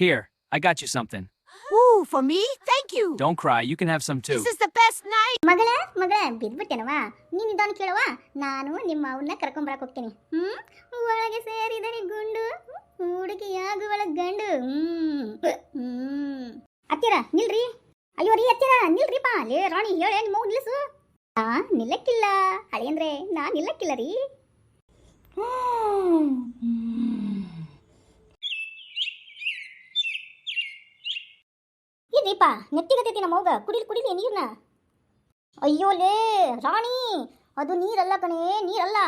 Here, I got you something. Ooh, for me? Thank you. Don't cry, you can have some too. This is the best night. ಮಗಳ ಮಗಳ ಬಿದ್ಬಿಟ್ಟೆನವ ನೀನು ಇದನ್ನು ಕೇಳವ ನಾನು ನಿಮ್ಮ ಅವನ್ನ ಕರ್ಕೊಂಬರಕ್ ಹೋಗ್ತೀನಿ. ಹ್ಮ್? ಒಳಗೆ ಸೇರಿದರೆ ಗುಂಡು. ಹುಡುಗಿಯಾಗುವಳ ಗಂಡು. ಹ್ಮ್. ಹ್ಮ್. ಅತ್ತಿರ ನಿಲ್ರಿ. ಅಯ್ಯೋ ರೀ ಅತ್ತಿರ ನಿಲ್ರಿಪ್ಪ ಲೇ ರಾಣಿ ಹೇಳೇ ನಿಮ್ಮ ಅವ್ವ ನಿಲ್ಲಿಸು ಆ ನಿಲ್ಲಕ್ಕಿಲ್ಲ. ಅಳಿಯಂದ್ರೆ ನಾ ನಿಲ್ಲಕ್ಕಿಲ್ಲ ರೀ. ಈ ದೀಪ ನೆತ್ತಿಗತೈತಿ ನಮ್ಮ ಅವ್ಗ ಕುಡಿಲಿ ಕುಡಿಲಿ ನೀರ್ನ ಅಯ್ಯೋ ಲೇ ರಾಣಿ ಅದು ನೀರಲ್ಲ ಕಣೇ ನೀರಲ್ಲ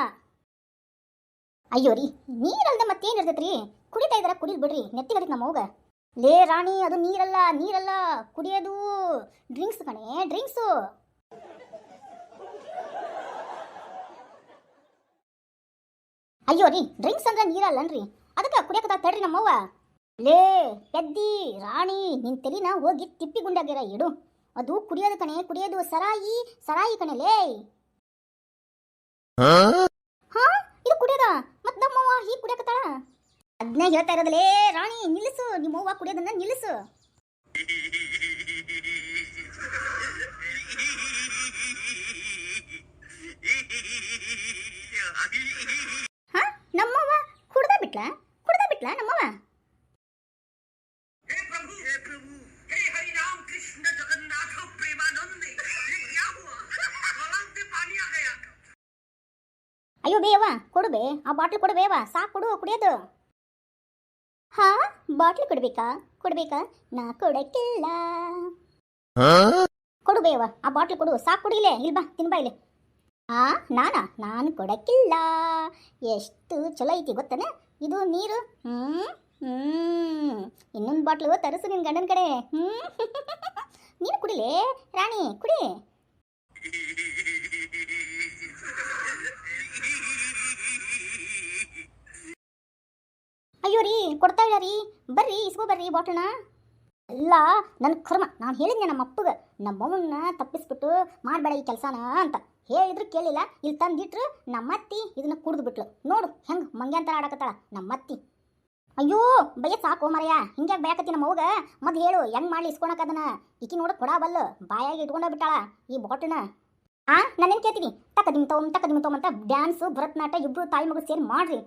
ಅಯ್ಯೋ ರೀ ನೀರಲ್ದೆ ಮತ್ತೇನ್ ಇರ್ತೈತ್ರಿ ಕುಡಿತಾ ಇದಾರ ಕುಡಿಲ್ ಬಿಡ್ರಿ ನೆತ್ತಿಗತೈತಿ ನಮ್ಮ ಅವ್ಗ ಲೇ ರಾಣಿ ಅದು ನೀರಲ್ಲ ನೀರಲ್ಲ ಕುಡಿಯೋದು ಡ್ರಿಂಕ್ಸ್ ಕಣೆ ಡ್ರಿಂಕ್ಸು ಅಯ್ಯೋ ರೀ ಡ್ರಿಂಕ್ಸ್ ಅಂದ್ರೆ ನೀರಲ್ಲನ್ರಿ ಅದಕ್ಕೆ ಕುಡಿಯಕತ್ತ ತಡ್ರಿ ನಮ್ಮವ್ವ ಲೇ ಪೆದ್ದಿ ರಾಣಿ ನಿನ್ ತಲಿನ ಹೋಗಿ ತಿಪ್ಪಿ ಗುಂಡಾಗಿರ ಇಡು. ಅದು ಕುಡಿಯೋದು ಕಣೆ ಕುಡಿಯೋದು ಸರಾಯಿ ಸರಾಯಿ ಕಣೆ ಲೇ. ಹಾ? ಇದು ಕುಡಿಯೋದ? ಮತ್ ನಮ್ಮವ್ವ ಹೀಗೆ ಕುಡಿಯಕತ್ತಾಳ? ಅದನ್ನೇ ಹೇಳ್ತಾ ಇರೋದಲೇ ರಾಣಿ ನಿಲ್ಲಿಸು ನಿಮ್ಮವ್ವ ಕುಡಿಯೋದನ್ನ ನಿಲ್ಲಿಸು. ಬೇವ ಕೊಡು ಬೇ ಆ ಬಾಟ್ಲ್ ಕೊಡು ಬೇವ ಸಾಕು ಕೊಡು ಕುಡಿಯೋದು. ಹಾ ಬಾಟ್ಲ್ ಕೊಡ್ಬೇಕಾ? ಕೊಡ್ಬೇಕಾ? ನಾ ಕೊಡಕ್ಕಿಲ್ಲ. ಕೊಡು ಬೇವ ಆ ಬಾಟ್ಲ್ ಕೊಡು ಸಾಕು ಕುಡಿಲೇ ಇಲ್ ಬಾ ತಿನ್ಬಾ ಇಲ್ಲಿ. ಆ ನಾನಾ? ನಾನು ಕೊಡಕ್ಕಿಲ್ಲ. ಎಷ್ಟು ಚಲೋ ಐತಿ ಗೊತ್ತನ? ಇದು ನೀರು ಹ್ಮ್ ಹ್ಮ್. ಇನ್ನೊಂದು ಬಾಟ್ಲು ತರಿಸು ನಿನ್ ಗಂಡನ ಕಡೆ. ಹ್ಮ್. ನೀನು ಕುಡಿಲೇ? ರಾಣಿ ಕುಡಿ. ಅಯ್ಯೋ ರೀ, ಕೊಡ್ತಾ ಇಲ್ಲ ರೀ. ಬರ್ರಿ, ಇಸ್ಕೋ ಬರ್ರಿ ಬಾಟ್ಲನ್ನ. ಅಲ್ಲ ನನ್ನ ಕರ್ಮ, ನಾನು ಹೇಳಿದ್ನೆ ನಮ್ಮ ಅಪ್ಪಗೆ ನಮ್ಮವನ್ನ ತಪ್ಪಿಸ್ಬಿಟ್ಟು ಮಾಡಬೇಡ ಈ ಕೆಲಸನ ಅಂತ. ಹೇಳಿದ್ರು ಕೇಳಿಲ್ಲ, ಇಲ್ಲಿ ತಂದಿಟ್ರು ನಮ್ಮತ್ತಿ ಇದನ್ನ ಕುಡ್ದು ಬಿಟ್ಲು ನೋಡು, ಹೆಂಗೆ ಮಂಗ್ಯಾಂತರ ಆಡಕತ್ತಾಳ ನಮ್ಮತ್ತಿ. ಅಯ್ಯೋ, ಬಯ್ಯ ಸಾಕು ಮರಯ್ಯ ಹಿಂಗ್ಯಾಕೆ ಬಯಕತ್ತಿ ನಮ್ಮ ಅವ್ಗ ಮೊದ್ಲು ಹೇಳು, ಹೆಂಗ್ ಮಾಡ್ಲಿ ಇಸ್ಕೊಳಕ್ ಅದನ್ನ. ಈಕಿ ನೋಡು ಕೊಡಬಲ್ಲು ಬಾಯಾಗಿ ಇಟ್ಕೊಂಡ ಬಿಟ್ಟಾಳ ಈ ಬಾಟ್ಲನ್ನ. ಆ ನಾನೇನು ಕೇಳ್ತೀನಿ. ತಕ್ಕ ದಿಮ್ ತಗೊಂಬ ತಕ್ಕ ದಿಮ್ ತಗೊಂಡ್ ಅಂತ ಡ್ಯಾನ್ಸು, ಭರತನಾಟ್ಯ, ಇಬ್ರು ತಾಯಿ ಮಗು ಸೇರಿ ಮಾಡ್ರಿ.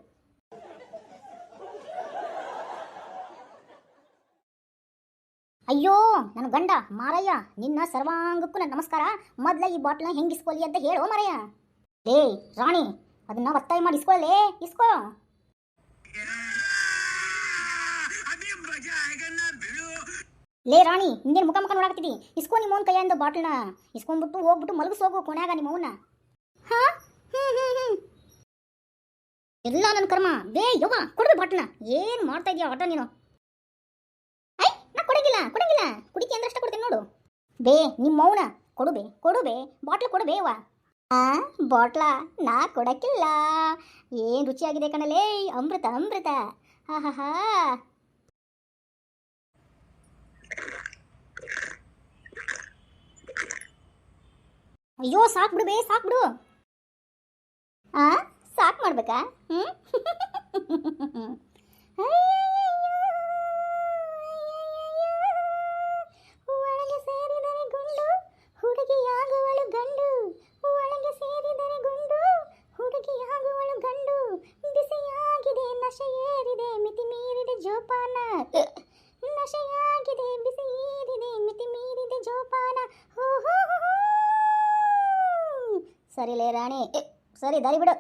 ಅಯ್ಯೋ, ನನ್ನ ಗಂಡ, ಮಾರಯ್ಯ, ನಿನ್ನ ಸರ್ವಾಂಗಕ್ಕೂ ನನ್ನ ನಮಸ್ಕಾರ. ಮೊದ್ಲ ಈ ಬಾಟ್ಲ ಹೆಂಗಿಸ್ಕೊಳ್ಳಿ ಅಂತ ಹೇಳೋ ಮಾರಯ್ಯ. ಏ ರಾಣಿ, ಅದನ್ನ ಒತ್ತಾಯ ಮಾಡಿ ಇಸ್ಕೊಳ್ಳೇ ಇಸ್ಕೋ. ಲೇ, ರಾಣಿ ಹಿಂಗೇನು ಮುಖ ಮುಖ ನೋಡಾಕತ್ತಿದಿ? ಇಸ್ಕೋ ನಿಮ್ಮ ಅವ್ನ ಕೈಯಿಂದ ಬಾಟ್ಲನ್ನ. ಇಸ್ಕೊಂಡ್ಬಿಟ್ಟು ಹೋಗ್ಬಿಟ್ಟು ಮಲಗಿಸೋಗು ಕೊನೆಯಾಗ ನಿಮ್ಮ ಅವನ. ಹಾ? ಹ್ಞೂ ಹ್ಞೂ ಹ್ಞೂ ಎಲ್ಲ ನನ್ನ ಕರ್ಮ. ಬೇ ಯವ್ವ, ಕೊಡ್ರಿ ಬಾಟ್ಲನ್ನ. ಏನು ಮಾಡ್ತಾ ಇದೀಯ, ಆಟ ನೀನು? ಕೊಡಂಗಿಲ್ಲ ಕೊಡಂಗಿಲ್ಲ. ಕುಡಿಕೆ ಅಂದ್ರೆ ಅಷ್ಟೇ ಕೊಡ್ತೀನಿ ನೋಡು. ಬೇ ನಿಮ್ಮ ಮೌನ. ಕೊಡು ಬೇ ಕೊಡು ಬೇ. ಬಾಟ್ಲ್ ಕೊಡು ಬೇವಾ ಆ, ಬಾಟ್ಲ? ನಾ ಕೊಡಕ್ಕಿಲ್ಲ. ಏನ್ ರುಚಿಯಾಗಿದೆ ಕಣಲೇ, ಅಮೃತ ಅಮೃತ. ಹಾ ಹಾ ಹಾ. ಅಯ್ಯೋ, ಸಾಕ್ ಬಿಡು ಬೇ, ಸಾಕ್ ಬಿಡು. ಆ, ಸಾಕ್ ಮಾಡ್ಬೇಕಾ? ಹ್ಮ್? ಸರಿಲೇ ರಾಣಿ. ಸರಿ, ದಾರಿ ಬಿಡು.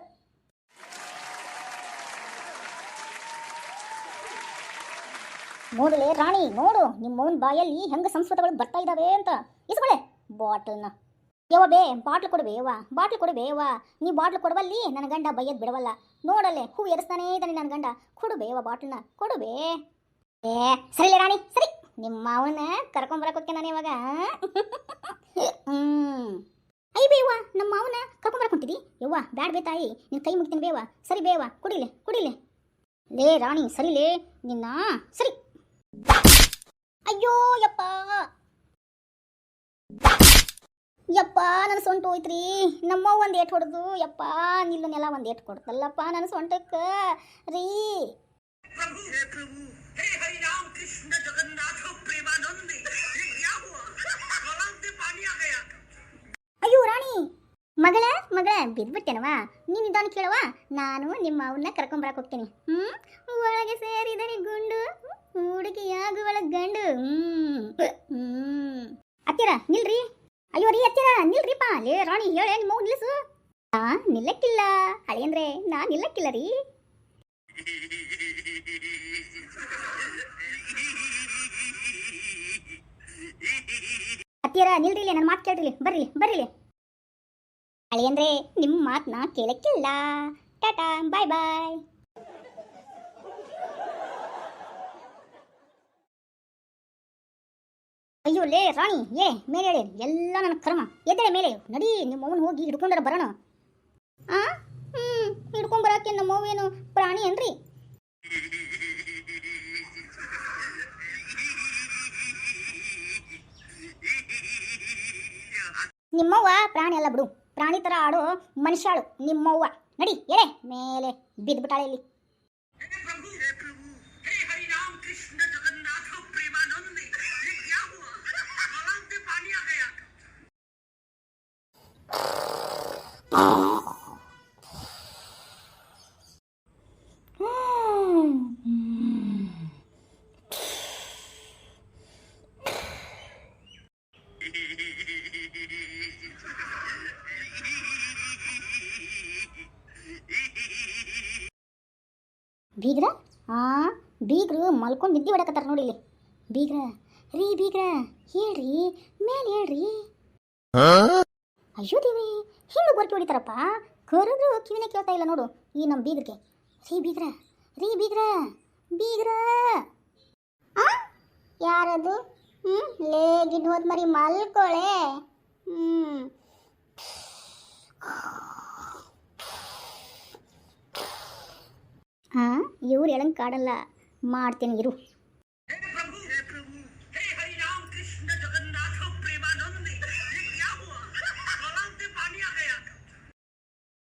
ನೋಡಲೇ ರಾಣಿ, ನೋಡು ನಿಮ್ಮವನ್ ಬಾಯಲ್ಲಿ ಹೆಂಗ ಸಂಸ್ಕೃತಗಳು ಬರ್ತಾ ಇದಾವೆ ಅಂತ. ಇಸ್ಕೊಳೆ ಬಾಟಲ್ನ ಯವ್ವ ಬೇ, ಬಾಟ್ಲ್ ಕೊಡು ಬೇವಾ ಬಾಟ್ಲ್ ಕೊಡು ಬೇವಾ ನೀ ಬಾಟ್ಲ್ ಕೊಡವಲ್ಲಿ ನನ್ನ ಗಂಡ ಬೈಯದ್ ಬಿಡವಲ್ಲ. ನೋಡಲ್ಲೇ ಹೂ ಎರಿಸ್ತಾನೇ ಇದ್ದಾನೆ ನನ್ನ ಗಂಡ. ಕೊಡು ಬೇವ ಬಾಟ್ಲನ್ನ, ಕೊಡು ಬೇ. ಏ, ಸರಿಲೇ ರಾಣಿ, ಸರಿ. ನಿಮ್ಮ ಮಾವನ ಕರ್ಕೊಂಬರಕ್ ಹೋಗ್ತೇನೆ ನಾನು ಇವಾಗ. ಹ್ಮ್. ಐ ಬೇವ ನಮ್ಮ ಮಾವನ ಕರ್ಕೊಂಬರ್ಕೊಂಟಿದಿ ಯವ್ವ ಬ್ಯಾಡ ಬೇ ತಾಯಿ ನಿನ್ನ ಕೈ ಮುಗಿತೀನಿ ಬೇವ ಸರಿ ಬೇವ ಕುಡಿಲೆ ಕುಡಿಲೆ. ಲೇ, ರಾಣಿ ಸರಿಲೇ ನಿನ್ನ, ಸರಿ. ಅಯ್ಯೋ, ಯಪ್ಪ. ಯಪ್ಪ ನನ್ನ ಸೊಂಟು ಹೋಯ್ತ್ರಿ. ನಮ್ಮ ಒಂದು ಏಟ್ ಹೊಡೆದು, ಯಪ್ಪ, ನಿಲ್ಲು ನೆಲ ಒಂದು ಏಟ್ ಕೊಡ್ತಲ್ಲಪ್ಪ ನನ್ನ ಸೊಂಟಕ್ಕೆ. ರೀ. ಪ್ರಭು, ಹೇ ಪ್ರಭು ಹೇ ಕೃಷ್ಣ ಜಗನ್ನಾಥ ಪ್ರೇಮಾನಂದಿ. ಮಗಳ ಮಗಳ ಬಿದ್ಬಿಟ್ಟೆನವಾ ನೀನು ಇದನ್ನು ಕೇಳುವ? ನಾನು ನಿಮ್ಮ ಅವನ್ನ ಕರ್ಕೊಂಬರಕ್ಕೆ ಹೋಗ್ತೀನಿ. ಹ್ಞೂ ಒಳಗೆ ಸೇರಿದರೆ ಗುಂಡು, ಹುಡುಗಿಯಾಗುವಳ ಗಂಡು. ಹ್ಞೂ ಹತ್ತಿರ, ನಿಲ್ರಿ. ಅಯ್ಯೋ ರೀ, ಹತ್ತಿರ, ನಿಲ್ರಿಪ್ಪ. ಲೇ, ರಾಣಿ, ಹೇಳೇ ನಿಮ್ಮ ನಿಲ್ಲಿಸು ನಾ ನಿಲ್ಲಕ್ಕಿಲ್ಲ. ಅಳಿಯಂದ್ರೆ ನಾ ನಿಲ್ಲಕ್ಕಿಲ್ಲ ರೀ. ಹತ್ತಿರ ನಿಲ್ರಿಲಿ ನನ್ನ ಮಾತು ಕೇಳ್ರಿ ಬರ್ರಿ ಬರ್ರಿ ಅಳಿಯಂದ್ರೆ ನಿಮ್ಮ ಮಾತನ್ನ ಕೇಳಕ್ಕಿಲ್ಲ. ಟಾಟಾ, ಬಾಯ್ ಬಾಯ್. ಅಯ್ಯೋ, ಲೇ, ರಾಣಿ, ಏ, ಮೇಲೆ ಹೇಳಿ. ಎಲ್ಲ ನನ್ನ ಕ್ರಮ. ಎದ್ದೇಳೆ ಮೇಲೆ. ನಡಿ, ನಿಮ್ಮ ಹೋಗಿ ಹಿಡ್ಕೊಂಡರ ಬರೋಣ. ಆ? ಹ್ಮ್, ಹಿಡ್ಕೊಂಡ್ ಬರಕ್ಕೆ ನಮ್ಮ ಅವ್ವೇನು ಪ್ರಾಣಿ ಏನ್ರಿ? ನಿಮ್ಮವ್ವ ಪ್ರಾಣಿ ಅಲ್ಲ ಬಿಡು. ಪ್ರಾಣಿ ಥರ ಆಡೋ ಮನುಷ್ಯಾಳು ನಿಮ್ಮವ್ವ. ನಡಿ ಎಳೆ. ಮೇಲೆ ಬಿದ್ದುಬಿಟ್ಟಾಳೆ ಇಲ್ಲಿ. ಬೀಗ್ರ? ಆ, ಬೀಗ್ರು ಮಲ್ಕೊಂಡು ನಿದ್ದೆ ಹೊಡಕತ್ತಾರ ನೋಡಿ ಇಲ್ಲಿ. ಬೀಗ್ರ, ರೀ ಬೀಗ್ರ, ಹೇಳ್ರಿ ಮೇಲೆ ಹೇಳ್ರಿ. ಅಯ್ಯೋ ದೇವ್ರಿ ಹಿಂದೆ ಗೊರ್ಕಿ ಹೊಡಿತಾರಪ್ಪ? ಕರೆದ್ರು ಕಿವಿನೇ ಕೇಳ್ತಾ ಇಲ್ಲ ನೋಡು ಈ ನಮ್ಮ ಬೀಗ್ರಿಗೆ. ರೀ ಬೀಗ್ರ ರೀ ಬೀಗ್ರ ಬೀಗ್ರ. ಯಾರದು? ಹ್ಞೂ ಲೇ ಹೋದ್ ಮರಿ ಮಲ್ಕೊಳೆ. ಹ್ಞೂ ಹಾಂ ಇವ್ರು ಹೇಳಂಗೆ ಕಾಡಲ್ಲ. ಮಾಡ್ತೀನಿ ಇರು.